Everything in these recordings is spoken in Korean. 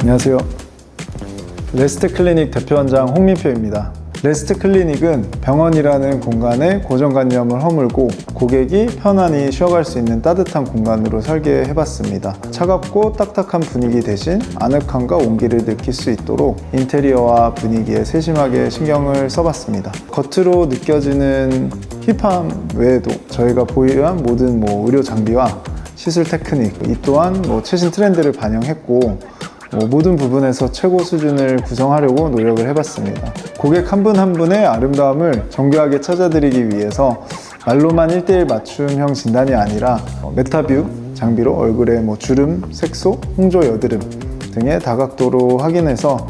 안녕하세요. 레스트 클리닉 대표원장 홍민표입니다. 레스트 클리닉은 병원이라는 공간에 고정관념을 허물고 고객이 편안히 쉬어갈 수 있는 따뜻한 공간으로 설계해봤습니다. 차갑고 딱딱한 분위기 대신 아늑함과 온기를 느낄 수 있도록 인테리어와 분위기에 세심하게 신경을 써봤습니다. 겉으로 느껴지는 힙함 외에도 저희가 보유한 모든 뭐 의료 장비와 시술 테크닉 이 또한 뭐 최신 트렌드를 반영했고 뭐 모든 부분에서 최고 수준을 구성하려고 노력을 해봤습니다. 고객 한 분 한 분의 아름다움을 정교하게 찾아드리기 위해서 말로만 1대1 맞춤형 진단이 아니라 어, 메타뷰 장비로 얼굴에 뭐 주름, 색소, 홍조, 여드름 등의 다각도로 확인해서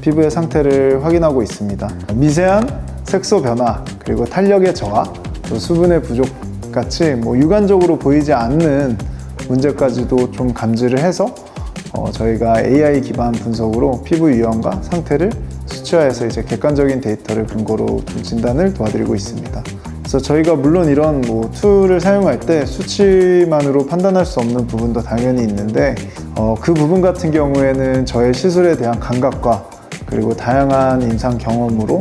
피부의 상태를 확인하고 있습니다. 미세한 색소 변화, 그리고 탄력의 저하, 또 수분의 부족 같이 뭐 육안적으로 보이지 않는 문제까지도 좀 감지를 해서 어, 저희가 AI 기반 분석으로 피부 유형과 상태를 수치화해서 이제 객관적인 데이터를 근거로 좀 진단을 도와드리고 있습니다. 그래서 저희가 물론 이런 뭐 툴을 사용할 때 수치만으로 판단할 수 없는 부분도 당연히 있는데 어, 그 부분 같은 경우에는 저의 시술에 대한 감각과 그리고 다양한 임상 경험으로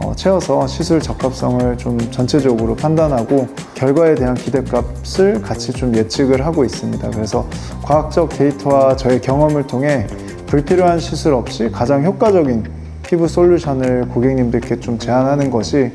어, 채워서 시술 적합성을 좀 전체적으로 판단하고 결과에 대한 기대값을 같이 좀 예측을 하고 있습니다. 그래서 과학적 데이터와 저의 경험을 통해 불필요한 시술 없이 가장 효과적인 피부 솔루션을 고객님들께 좀 제안하는 것이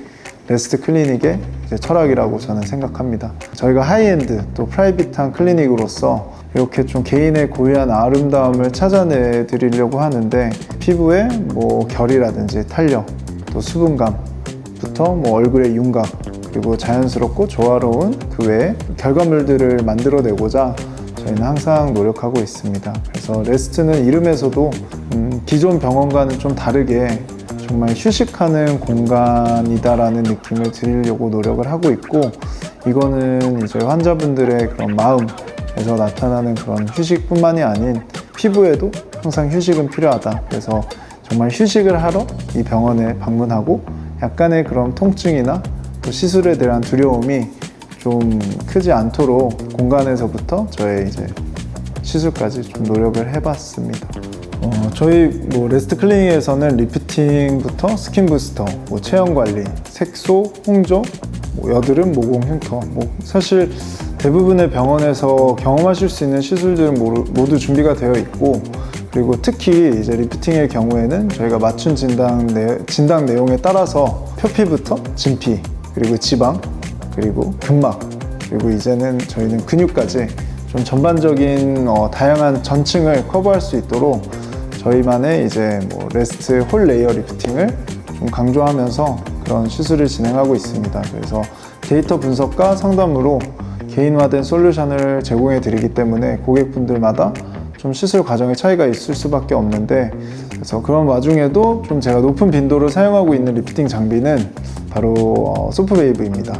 레스트 클리닉의 철학이라고 저는 생각합니다. 저희가 하이엔드 또 프라이빗한 클리닉으로서 이렇게 좀 개인의 고유한 아름다움을 찾아내 드리려고 하는데 피부의 뭐 결이라든지 탄력 또 수분감부터 뭐 얼굴의 윤곽 그리고 자연스럽고 조화로운 그 외에 결과물들을 만들어내고자 저희는 항상 노력하고 있습니다. 그래서 레스트는 이름에서도 음, 기존 병원과는 좀 다르게 정말 휴식하는 공간이다라는 느낌을 드리려고 노력을 하고 있고 이거는 이제 환자분들의 그런 마음에서 나타나는 그런 휴식뿐만이 아닌 피부에도 항상 휴식은 필요하다. 그래서 정말 휴식을 하러 이 병원에 방문하고 약간의 그런 통증이나 또 시술에 대한 두려움이 좀 크지 않도록 공간에서부터 저의 이제 시술까지 좀 노력을 해봤습니다. 어, 저희 뭐 레스트 클리닉에서는 리프팅부터 스킨 부스터, 뭐 체형 관리, 색소, 홍조, 뭐 여드름, 모공 흉터, 뭐 사실 대부분의 병원에서 경험하실 수 있는 시술들은 모두 준비가 되어 있고 그리고 특히 이제 리프팅의 경우에는 저희가 맞춤 진단, 내, 진단 내용에 따라서 표피부터 진피 그리고 지방 그리고 근막 그리고 이제는 저희는 근육까지 좀 전반적인 어, 다양한 전층을 커버할 수 있도록 저희만의 이제 뭐 레스트 홀 레이어 리프팅을 좀 강조하면서 그런 시술을 진행하고 있습니다. 그래서 데이터 분석과 상담으로 개인화된 솔루션을 제공해 드리기 때문에 고객분들마다 좀 시술 과정의 차이가 있을 수밖에 없는데 그래서 그런 와중에도 좀 제가 높은 빈도로 사용하고 있는 리프팅 장비는 바로 어, 소프웨이브입니다.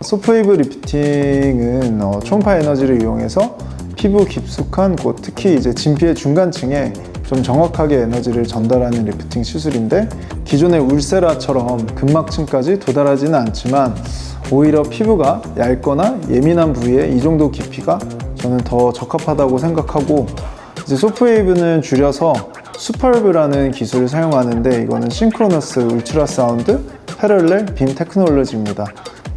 소프웨이브 리프팅은 어, 초음파 에너지를 이용해서 피부 깊숙한 곳, 특히 이제 진피의 중간층에 좀 정확하게 에너지를 전달하는 리프팅 시술인데 기존의 울세라처럼 근막층까지 도달하지는 않지만 오히려 피부가 얇거나 예민한 부위에 이 정도 깊이가 저는 더 적합하다고 생각하고 이제 소프웨이브는 줄여서 수펄브라는 기술을 사용하는데 이거는 싱크로너스 울트라 사운드 패럴렐 빔 테크놀로지입니다.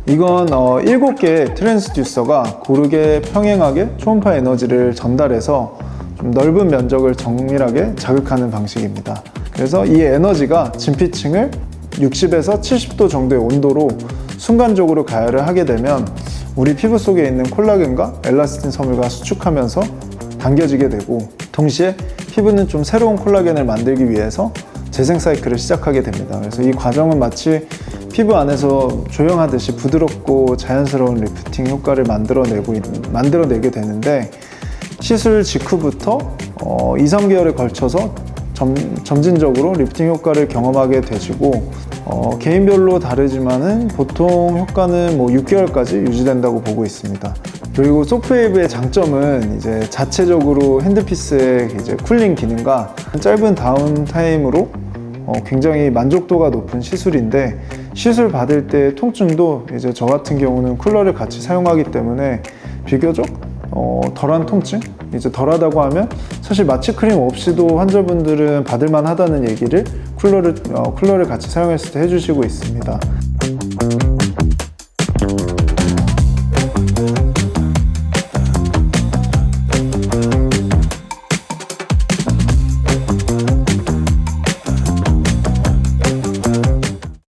이건 어, 7개의 트랜스듀서가 고르게 평행하게 초음파 에너지를 전달해서 좀 넓은 면적을 정밀하게 자극하는 방식입니다. 그래서 이 에너지가 진피층을 60에서 70도 정도의 온도로 순간적으로 가열을 하게 되면 우리 피부 속에 있는 콜라겐과 엘라스틴 섬유가 수축하면서 당겨지게 되고 동시에 피부는 좀 새로운 콜라겐을 만들기 위해서 재생 사이클을 시작하게 됩니다. 그래서 이 과정은 마치 피부 안에서 조형하듯이 부드럽고 자연스러운 리프팅 효과를 만들어내고 있- 만들어내게 되는데 시술 직후부터 어, 2, 3개월에 걸쳐서 점, 점진적으로 리프팅 효과를 경험하게 되시고 어, 개인별로 다르지만은 보통 효과는 뭐 6개월까지 유지된다고 보고 있습니다. 그리고 소프웨이브의 장점은 이제 자체적으로 핸드피스의 이제 쿨링 기능과 짧은 다운 타임으로 어, 굉장히 만족도가 높은 시술인데 시술 받을 때 통증도 이제 저 같은 경우는 쿨러를 같이 사용하기 때문에 비교적 어, 덜한 통증 이제 덜하다고 하면 사실 마취 크림 없이도 환자분들은 받을만 하다는 얘기를 쿨러를 어, 쿨러를 같이 사용했을 때 해주시고 있습니다.